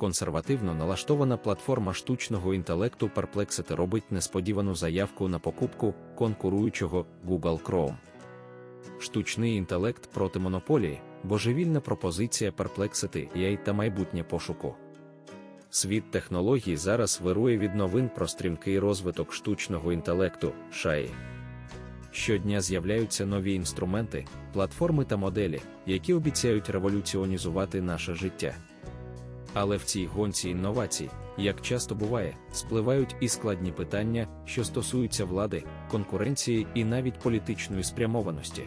консервативно налаштована платформа штучного інтелекту Perplexity робить несподівану заявку на покупку конкуруючого Google Chrome. Штучний інтелект проти монополії, божевільна пропозиція Perplexity AI та майбутнє пошуку. Світ технологій зараз вирує від новин про стрімкий розвиток штучного інтелекту шаї. Щодня з'являються нові інструменти, платформи та моделі, які обіцяють революціонізувати наше життя. Але в цій гонці інновацій, як часто буває, спливають і складні питання, що стосуються влади, конкуренції і навіть політичної спрямованості.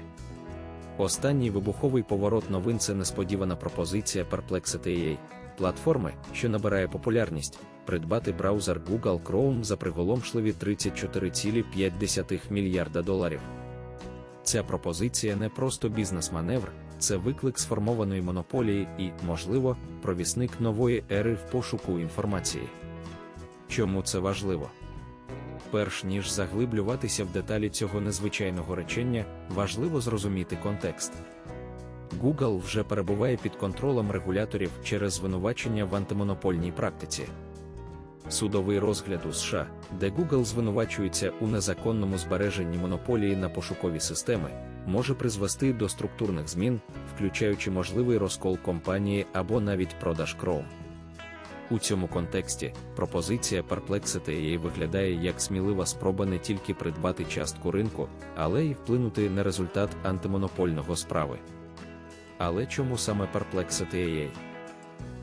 Останній вибуховий поворот новин це несподівана пропозиція Perplexity AI, платформи, що набирає популярність, придбати браузер Google Chrome за приголомшливі 34,5 мільярда доларів. Ця пропозиція не просто бізнес-маневр, це виклик сформованої монополії і, можливо, провісник нової ери в пошуку інформації. Чому це важливо? Перш ніж заглиблюватися в деталі цього незвичайного речення, важливо зрозуміти контекст. Google вже перебуває під контролем регуляторів через звинувачення в антимонопольній практиці. Судовий розгляд у США, де Google звинувачується у незаконному збереженні монополії на пошукові системи, може призвести до структурних змін, включаючи можливий розкол компанії або навіть продаж Chrome. У цьому контексті пропозиція Perplexity виглядає як смілива спроба не тільки придбати частку ринку, але й вплинути на результат антимонопольного справи. Але чому саме Perplexity?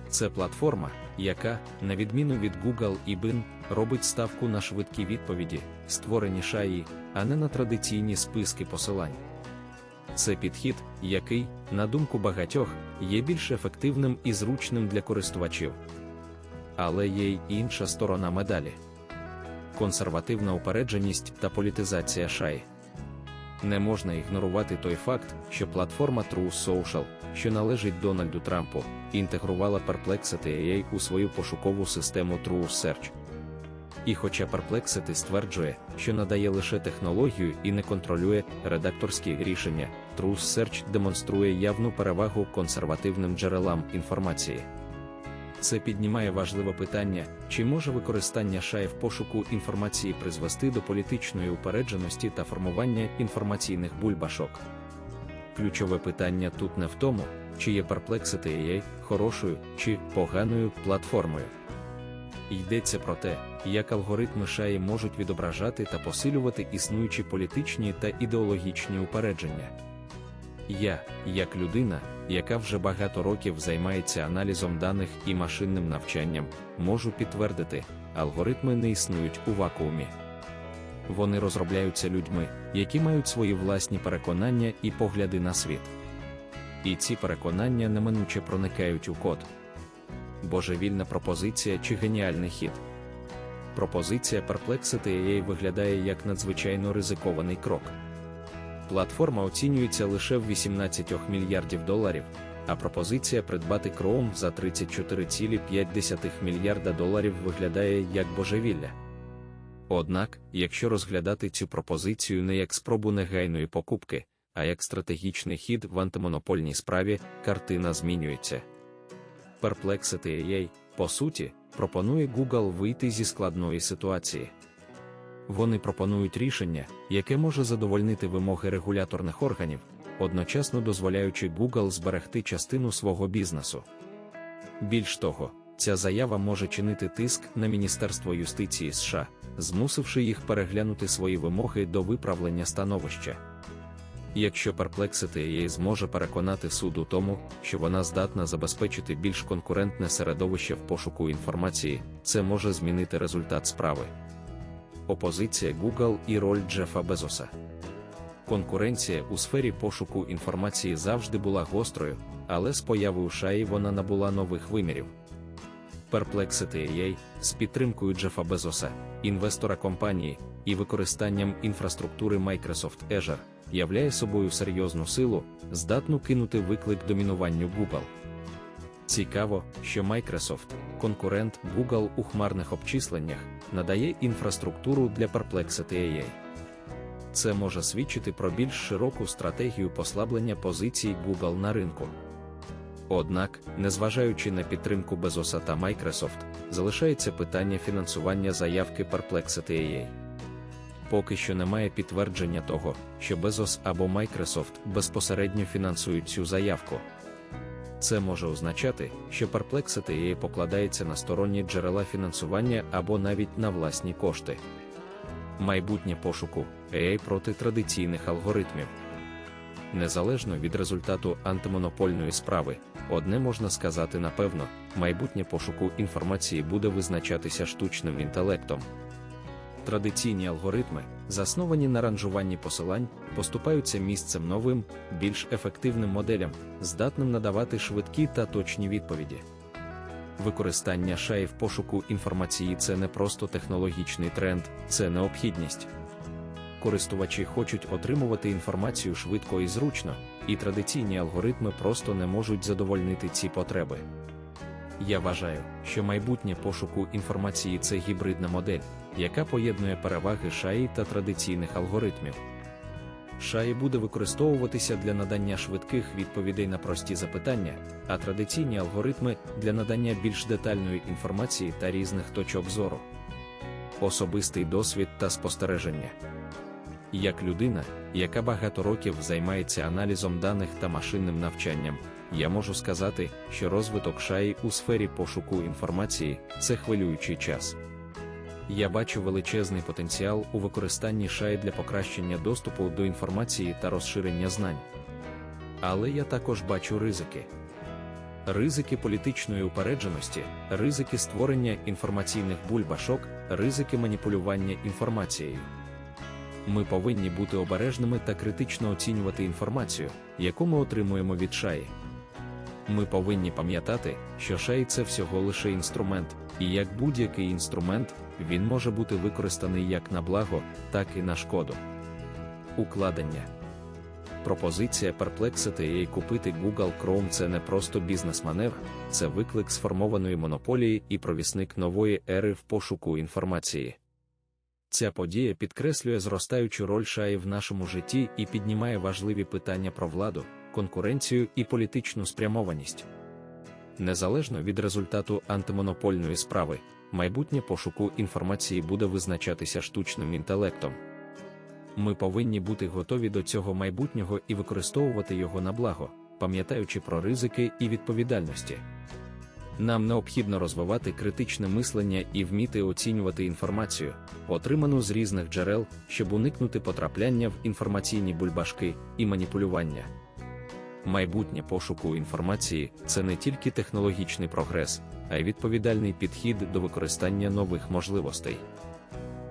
Це платформа, яка, на відміну від Google і Bing, робить ставку на швидкі відповіді, створені шаї, а не на традиційні списки посилань. Це підхід, який, на думку багатьох, є більш ефективним і зручним для користувачів. Але є й інша сторона медалі консервативна упередженість та політизація шаї. Не можна ігнорувати той факт, що платформа True Social, що належить Дональду Трампу, інтегрувала Perplexity AI у свою пошукову систему True Search. І хоча Perplexity стверджує, що надає лише технологію і не контролює редакторські рішення, True Search демонструє явну перевагу консервативним джерелам інформації. Це піднімає важливе питання, чи може використання шай в пошуку інформації призвести до політичної упередженості та формування інформаційних бульбашок. Ключове питання тут не в тому, чи є Perplexity AI хорошою чи поганою платформою. Йдеться про те, як алгоритми шаї можуть відображати та посилювати існуючі політичні та ідеологічні упередження. Я, як людина, яка вже багато років займається аналізом даних і машинним навчанням, можу підтвердити, алгоритми не існують у вакуумі. Вони розробляються людьми, які мають свої власні переконання і погляди на світ. І ці переконання неминуче проникають у код. Божевільна пропозиція чи геніальний хід. Пропозиція Perplexity AI виглядає як надзвичайно ризикований крок платформа оцінюється лише в 18 мільярдів доларів, а пропозиція придбати Chrome за 34,5 мільярда доларів виглядає як божевілля. Однак, якщо розглядати цю пропозицію не як спробу негайної покупки, а як стратегічний хід в антимонопольній справі, картина змінюється. Perplexity AI, по суті, пропонує Google вийти зі складної ситуації. Вони пропонують рішення, яке може задовольнити вимоги регуляторних органів, одночасно дозволяючи Google зберегти частину свого бізнесу. Більш того, ця заява може чинити тиск на Міністерство юстиції США, змусивши їх переглянути свої вимоги до виправлення становища. Якщо Perplexity AI зможе переконати суд у тому, що вона здатна забезпечити більш конкурентне середовище в пошуку інформації, це може змінити результат справи опозиція Google і роль Джефа Безоса. Конкуренція у сфері пошуку інформації завжди була гострою, але з появою шаї вона набула нових вимірів. Perplexity AI з підтримкою Джефа Безоса, інвестора компанії, і використанням інфраструктури Microsoft Azure являє собою серйозну силу, здатну кинути виклик домінуванню Google. Цікаво, що Microsoft, конкурент Google у хмарних обчисленнях, надає інфраструктуру для Perplexity AI. Це може свідчити про більш широку стратегію послаблення позицій Google на ринку. Однак, незважаючи на підтримку Безоса та Microsoft, залишається питання фінансування заявки Perplexity AI. Поки що немає підтвердження того, що Безос або Microsoft безпосередньо фінансують цю заявку. Це може означати, що Perplexity покладається на сторонні джерела фінансування або навіть на власні кошти. Майбутнє пошуку AI проти традиційних алгоритмів. Незалежно від результату антимонопольної справи, одне можна сказати напевно, майбутнє пошуку інформації буде визначатися штучним інтелектом. Традиційні алгоритми, засновані на ранжуванні посилань, поступаються місцем новим, більш ефективним моделям, здатним надавати швидкі та точні відповіді. Використання шаї в пошуку інформації це не просто технологічний тренд, це необхідність. Користувачі хочуть отримувати інформацію швидко і зручно, і традиційні алгоритми просто не можуть задовольнити ці потреби. Я вважаю, що майбутнє пошуку інформації це гібридна модель, яка поєднує переваги шаї та традиційних алгоритмів. Шаї буде використовуватися для надання швидких відповідей на прості запитання, а традиційні алгоритми для надання більш детальної інформації та різних точок зору. Особистий досвід та спостереження. Як людина, яка багато років займається аналізом даних та машинним навчанням, я можу сказати, що розвиток шаї у сфері пошуку інформації це хвилюючий час. Я бачу величезний потенціал у використанні шаї для покращення доступу до інформації та розширення знань. Але я також бачу ризики. Ризики політичної упередженості, ризики створення інформаційних бульбашок, ризики маніпулювання інформацією. Ми повинні бути обережними та критично оцінювати інформацію, яку ми отримуємо від шаї. Ми повинні пам'ятати, що шей це всього лише інструмент, і як будь-який інструмент, він може бути використаний як на благо, так і на шкоду. Укладення пропозиція Perplexity AI купити Google Chrome це не просто бізнес-маневр, це виклик сформованої монополії і провісник нової ери в пошуку інформації. Ця подія підкреслює зростаючу роль шаї в нашому житті і піднімає важливі питання про владу, конкуренцію і політичну спрямованість. Незалежно від результату антимонопольної справи, майбутнє пошуку інформації буде визначатися штучним інтелектом. Ми повинні бути готові до цього майбутнього і використовувати його на благо, пам'ятаючи про ризики і відповідальності. Нам необхідно розвивати критичне мислення і вміти оцінювати інформацію, отриману з різних джерел, щоб уникнути потрапляння в інформаційні бульбашки і маніпулювання. Майбутнє пошуку інформації це не тільки технологічний прогрес, а й відповідальний підхід до використання нових можливостей.